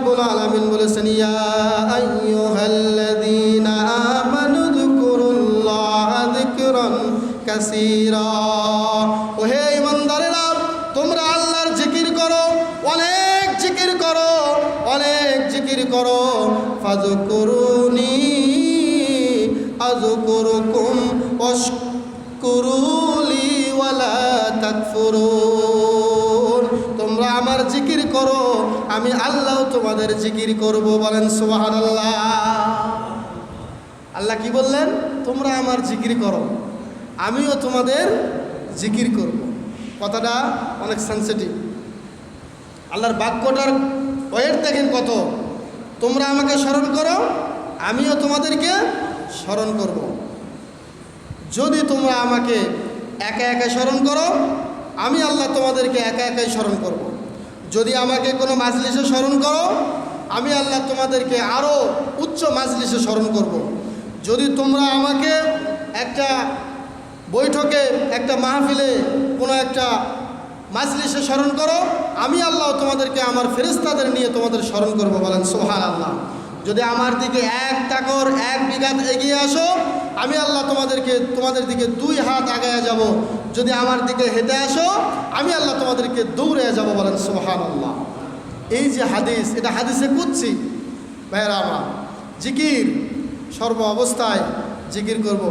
রব্বুল আলামিন বলেছেন, ইয়া আইয়ুহাল্লাযীনা আমানু যকুরুল্লাহা যিকরান কাসীরা। ও হে ইমানদারেরা তোমরা আল্লাহর জিকির করো, অনেক জিকির করো, অনেক জিকির করো। ফাযকুরুনি আযকুরুকুম ওয়াশকুরুলি ওয়ালা তাকফুরুন। আমার জিকির করো, আমি আল্লাহ তোমাদের জিকির করব, বলেন সোহান আল্লাহ আল্লাহ কি বললেন? তোমরা আমার জিকির করো, আমিও তোমাদের জিকির করব। কথাটা অনেক সেন্সিটিভ আল্লাহর বাক্যটার ওয়েট দেখেন কত। তোমরা আমাকে স্মরণ করো, আমিও তোমাদেরকে স্মরণ করব। যদি তোমরা আমাকে একা একা স্মরণ করো, আমি আল্লাহ তোমাদেরকে একা একাই স্মরণ করব। যদি আমাকে কোনো মাজলিসে স্মরণ করো, আমি আল্লাহ তোমাদেরকে আরও উচ্চ মাজলিসে স্মরণ করব। যদি তোমরা আমাকে একটা বৈঠকে, একটা মাহফিলে কোনো একটা মাজলিসে স্মরণ করো, আমি আল্লাহ তোমাদেরকে আমার ফেরিস্তাদের নিয়ে তোমাদের স্মরণ করব বলেন সোহান আল্লাহ যদি আমার দিকে এক টাকর এক বিঘাত এগিয়ে আসো, আমি আল্লাহ তোমাদেরকে, তোমাদের দিকে দুই হাত আগায় যাব। যদি আমার দিকে হেঁটে আসো, আমি আল্লাহ তোমাদেরকে দৌড়ে যাব বলেন সোহান আল্লাহ এই যে হাদিস, এটা হাদিসে কুচ্ছি ভাইয়েরা আমার, জিকির সর্ব অবস্থায় জিকির করব।